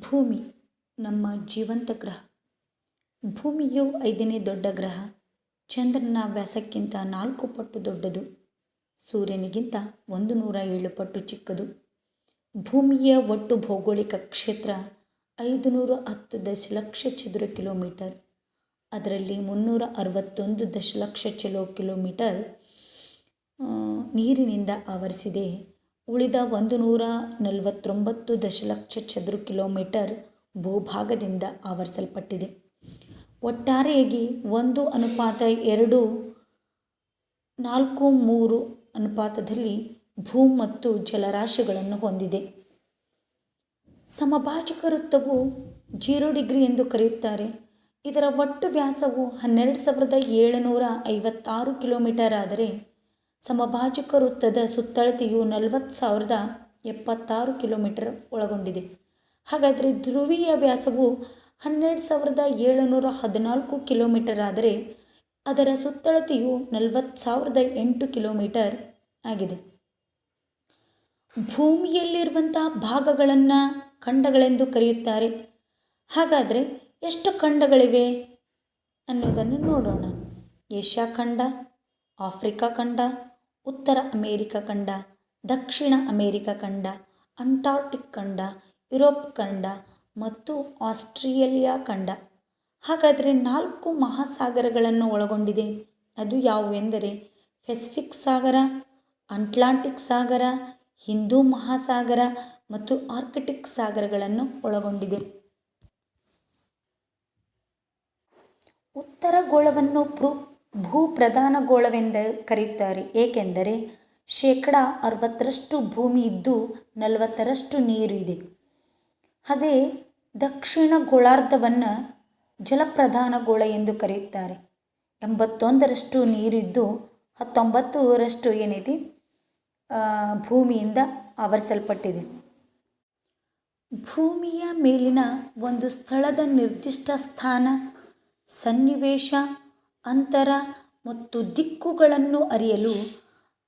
ಭೂಮಿ, ನಮ್ಮ ಜೀವಂತ ಗ್ರಹ. ಭೂಮಿಯು ಐದನೇ ದೊಡ್ಡ ಗ್ರಹ. ಚಂದ್ರನ ವ್ಯಾಸಕ್ಕಿಂತ ನಾಲ್ಕು ಪಟ್ಟು ದೊಡ್ಡದು. ಸೂರ್ಯನಿಗಿಂತ ಒಂದು ನೂರ ಏಳು ಪಟ್ಟು ಚಿಕ್ಕದು. ಭೂಮಿಯ ಒಟ್ಟು ಭೌಗೋಳಿಕ ಕ್ಷೇತ್ರ ಐದು ನೂರ ಹತ್ತು ದಶಲಕ್ಷ ಚದುರ ಕಿಲೋಮೀಟರ್. ಅದರಲ್ಲಿ ಮುನ್ನೂರ ಅರವತ್ತೊಂದು ದಶಲಕ್ಷ ಚಲೋ ಕಿಲೋಮೀಟರ್ ನೀರಿನಿಂದ ಆವರಿಸಿದೆ. ಉಳಿದ ಒಂದು ನೂರ ನಲವತ್ತೊಂಬತ್ತು ದಶಲಕ್ಷ ಚದುರ ಕಿಲೋಮೀಟರ್ ಭೂಭಾಗದಿಂದ ಆವರಿಸಲ್ಪಟ್ಟಿದೆ. ಒಟ್ಟಾರೆಯಾಗಿ ಒಂದು ಅನುಪಾತ ಎರಡು, ನಾಲ್ಕು ಮೂರು ಅನುಪಾತದಲ್ಲಿ ಭೂ ಮತ್ತು ಜಲರಾಶಿಗಳನ್ನು ಹೊಂದಿದೆ. ಸಮಭಾಜಕ ವೃತ್ತವು ಜೀರೋ ಡಿಗ್ರಿ ಎಂದು ಕರೆಯುತ್ತಾರೆ. ಇದರ ಒಟ್ಟು ವ್ಯಾಸವು ಹನ್ನೆರಡು ಸಾವಿರದ ಏಳುನೂರ ಐವತ್ತಾರು ಕಿಲೋಮೀಟರ್ ಆದರೆ ಸಮಭಾಜಕ ವೃತ್ತದ ಸುತ್ತಳತೆಯು ನಲವತ್ತು ಸಾವಿರದ ಎಪ್ಪತ್ತಾರು ಕಿಲೋಮೀಟರ್ ಒಳಗೊಂಡಿದೆ. ಹಾಗಾದರೆ ಧ್ರುವೀಯ ವ್ಯಾಸವು ಹನ್ನೆರಡು ಸಾವಿರದ ಏಳುನೂರ ಹದಿನಾಲ್ಕು ಕಿಲೋಮೀಟರ್ ಆದರೆ ಅದರ ಸುತ್ತಳತೆಯು ನಲವತ್ತು ಸಾವಿರದ ಎಂಟು ಕಿಲೋಮೀಟರ್ ಆಗಿದೆ. ಭೂಮಿಯಲ್ಲಿರುವಂಥ ಭಾಗಗಳನ್ನು ಖಂಡಗಳೆಂದು ಕರೆಯುತ್ತಾರೆ. ಹಾಗಾದರೆ ಎಷ್ಟು ಖಂಡಗಳಿವೆ ಅನ್ನೋದನ್ನು ನೋಡೋಣ. ಏಷ್ಯಾ ಖಂಡ, ಆಫ್ರಿಕಾ ಖಂಡ ಉತ್ತರ ಅಮೇರಿಕ ಖಂಡ ದಕ್ಷಿಣ ಅಮೇರಿಕ ಖಂಡ ಅಂಟಾರ್ಟಿಕ್ ಖಂಡ ಯುರೋಪ್ ಖಂಡ ಮತ್ತು ಆಸ್ಟ್ರೇಲಿಯಾ ಖಂಡ ಹಾಗಾದರೆ ನಾಲ್ಕು ಮಹಾಸಾಗರಗಳನ್ನು ಒಳಗೊಂಡಿದೆ. ಅದು ಯಾವುವೆಂದರೆ ಪೆಸಿಫಿಕ್ ಸಾಗರ, ಅಟ್ಲಾಂಟಿಕ್ ಸಾಗರ, ಹಿಂದೂ ಮಹಾಸಾಗರ ಮತ್ತು ಆರ್ಕಿಟಿಕ್ ಸಾಗರಗಳನ್ನು ಒಳಗೊಂಡಿದೆ. ಉತ್ತರ ಗೋಳವನ್ನು ಭೂ ಭೂಪ್ರಧಾನ ಗೋಳವೆಂದು ಕರೆಯುತ್ತಾರೆ ಏಕೆಂದರೆ ಶೇಕಡ ಅರವತ್ತರಷ್ಟು ಭೂಮಿ ಇದ್ದು ನಲವತ್ತರಷ್ಟು ನೀರು ಇದೆ. ಅದೇ ದಕ್ಷಿಣ ಗೋಳಾರ್ಧವನ್ನು ಜಲಪ್ರಧಾನ ಗೋಳ ಎಂದು ಕರೆಯುತ್ತಾರೆ. ಎಂಬತ್ತೊಂದರಷ್ಟು ನೀರಿದ್ದು ಹತ್ತೊಂಬತ್ತರಷ್ಟು ಏನಿದೆ? ಭೂಮಿಯಿಂದ ಆವರಿಸಲ್ಪಟ್ಟಿದೆ. ಭೂಮಿಯ ಮೇಲಿನ ಒಂದು ಸ್ಥಳದ ನಿರ್ದಿಷ್ಟ ಸ್ಥಾನ ಸನ್ನಿವೇಶ ಅಂತರ ಮತ್ತು ದಿಕ್ಕುಗಳನ್ನು ಅರಿಯಲು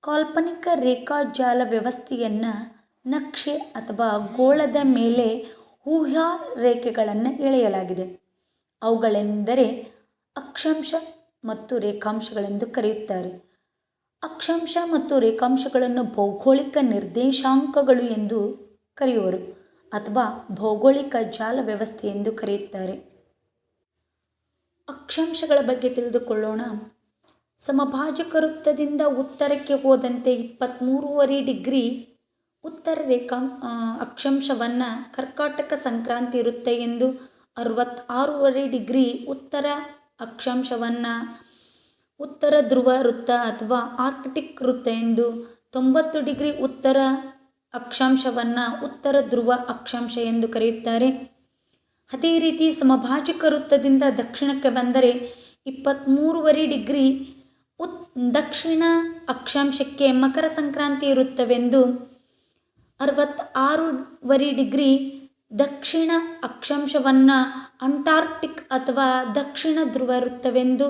ಕಾಲ್ಪನಿಕ ರೇಖಾಜಾಲ ವ್ಯವಸ್ಥೆಯನ್ನು ನಕ್ಷೆ ಅಥವಾ ಗೋಳದ ಮೇಲೆ ಊಹಾ ರೇಖೆಗಳನ್ನು ಎಳೆಯಲಾಗಿದೆ. ಅವುಗಳೆಂದರೆ ಅಕ್ಷಾಂಶ ಮತ್ತು ರೇಖಾಂಶಗಳೆಂದು ಕರೆಯುತ್ತಾರೆ. ಅಕ್ಷಾಂಶ ಮತ್ತು ರೇಖಾಂಶಗಳನ್ನು ಭೌಗೋಳಿಕ ನಿರ್ದೇಶಾಂಕಗಳು ಎಂದು ಕರೆಯುವರು ಅಥವಾ ಭೌಗೋಳಿಕ ಜಾಲ ವ್ಯವಸ್ಥೆ ಎಂದು ಕರೆಯುತ್ತಾರೆ. ಅಕ್ಷಾಂಶಗಳ ಬಗ್ಗೆ ತಿಳಿದುಕೊಳ್ಳೋಣ. ಸಮಭಾಜಕ ವೃತ್ತದಿಂದ ಉತ್ತರಕ್ಕೆ ಹೋದಂತೆ ಇಪ್ಪತ್ತ್ಮೂರುವರೆ ಡಿಗ್ರಿ ಉತ್ತರ ರೇಖಾ ಅಕ್ಷಾಂಶವನ್ನು ಕರ್ಕಾಟಕ ಸಂಕ್ರಾಂತಿ ವೃತ್ತ ಎಂದು ಅರವತ್ತಾರೂವರೆ ಡಿಗ್ರಿ ಉತ್ತರ ಅಕ್ಷಾಂಶವನ್ನು ಉತ್ತರ ಧ್ರುವ ವೃತ್ತ ಅಥವಾ ಆರ್ಕ್ಟಿಕ್ ವೃತ್ತ ಎಂದು ತೊಂಬತ್ತು ಡಿಗ್ರಿ ಉತ್ತರ ಅಕ್ಷಾಂಶವನ್ನು ಉತ್ತರ ಧ್ರುವ ಅಕ್ಷಾಂಶ ಎಂದು ಕರೆಯುತ್ತಾರೆ. ಅದೇ ರೀತಿ ಸಮಭಾಜಕ ವೃತ್ತದಿಂದ ದಕ್ಷಿಣಕ್ಕೆ ಬಂದರೆ ಇಪ್ಪತ್ತ್ಮೂರುವರೆ ಡಿಗ್ರಿ ಉತ್, ದಕ್ಷಿಣ ಅಕ್ಷಾಂಶಕ್ಕೆ ಮಕರ ಸಂಕ್ರಾಂತಿ ವೃತ್ತವೆಂದು ಅರವತ್ತಾರೂವರೆ ಡಿಗ್ರಿ ದಕ್ಷಿಣ ಅಕ್ಷಾಂಶವನ್ನು ಅಂಟಾರ್ಕ್ಟಿಕ್ ಅಥವಾ ದಕ್ಷಿಣ ಧ್ರುವ ವೃತ್ತವೆಂದು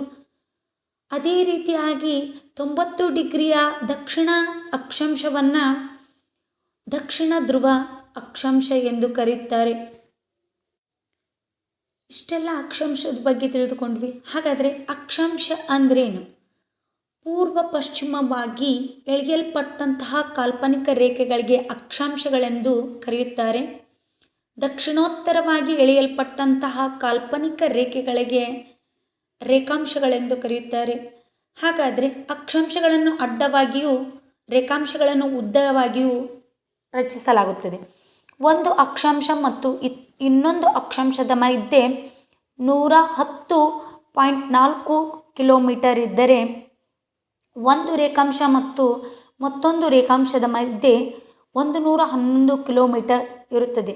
ಅದೇ ರೀತಿಯಾಗಿ ತೊಂಬತ್ತು ಡಿಗ್ರಿಯ ದಕ್ಷಿಣ ಅಕ್ಷಾಂಶವನ್ನು ದಕ್ಷಿಣ ಧ್ರುವ ಅಕ್ಷಾಂಶ ಎಂದು ಕರೆಯುತ್ತಾರೆ. ಇಷ್ಟೆಲ್ಲ ಅಕ್ಷಾಂಶದ ಬಗ್ಗೆ ತಿಳಿದುಕೊಂಡ್ವಿ. ಹಾಗಾದರೆ ಅಕ್ಷಾಂಶ ಅಂದ್ರೇನು? ಪೂರ್ವ ಪಶ್ಚಿಮವಾಗಿ ಎಳೆಯಲ್ಪಟ್ಟಂತಹ ಕಾಲ್ಪನಿಕ ರೇಖೆಗಳಿಗೆ ಅಕ್ಷಾಂಶಗಳೆಂದು ಕರೆಯುತ್ತಾರೆ. ದಕ್ಷಿಣೋತ್ತರವಾಗಿ ಎಳೆಯಲ್ಪಟ್ಟಂತಹ ಕಾಲ್ಪನಿಕ ರೇಖೆಗಳಿಗೆ ರೇಖಾಂಶಗಳೆಂದು ಕರೆಯುತ್ತಾರೆ. ಹಾಗಾದರೆ ಅಕ್ಷಾಂಶಗಳನ್ನು ಅಡ್ಡವಾಗಿಯೂ ರೇಖಾಂಶಗಳನ್ನು ಉದ್ದವಾಗಿಯೂ ರಚಿಸಲಾಗುತ್ತದೆ. ಒಂದು ಅಕ್ಷಾಂಶ ಮತ್ತು ಇನ್ನೊಂದು ಅಕ್ಷಾಂಶದ ಮಧ್ಯೆ ನೂರ ಹತ್ತು ಪಾಯಿಂಟ್ ನಾಲ್ಕು ಕಿಲೋಮೀಟರ್ ಇದ್ದರೆ ಒಂದು ರೇಖಾಂಶ ಮತ್ತು ಮತ್ತೊಂದು ರೇಖಾಂಶದ ಮಧ್ಯೆ ಒಂದು ನೂರ ಹನ್ನೊಂದು ಕಿಲೋಮೀಟರ್ ಇರುತ್ತದೆ.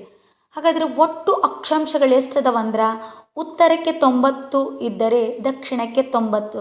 ಹಾಗಾದರೆ ಒಟ್ಟು ಅಕ್ಷಾಂಶಗಳು ಎಷ್ಟದವಂದ್ರೆ ಉತ್ತರಕ್ಕೆ ತೊಂಬತ್ತು, ಇದ್ದರೆ ದಕ್ಷಿಣಕ್ಕೆ ತೊಂಬತ್ತು.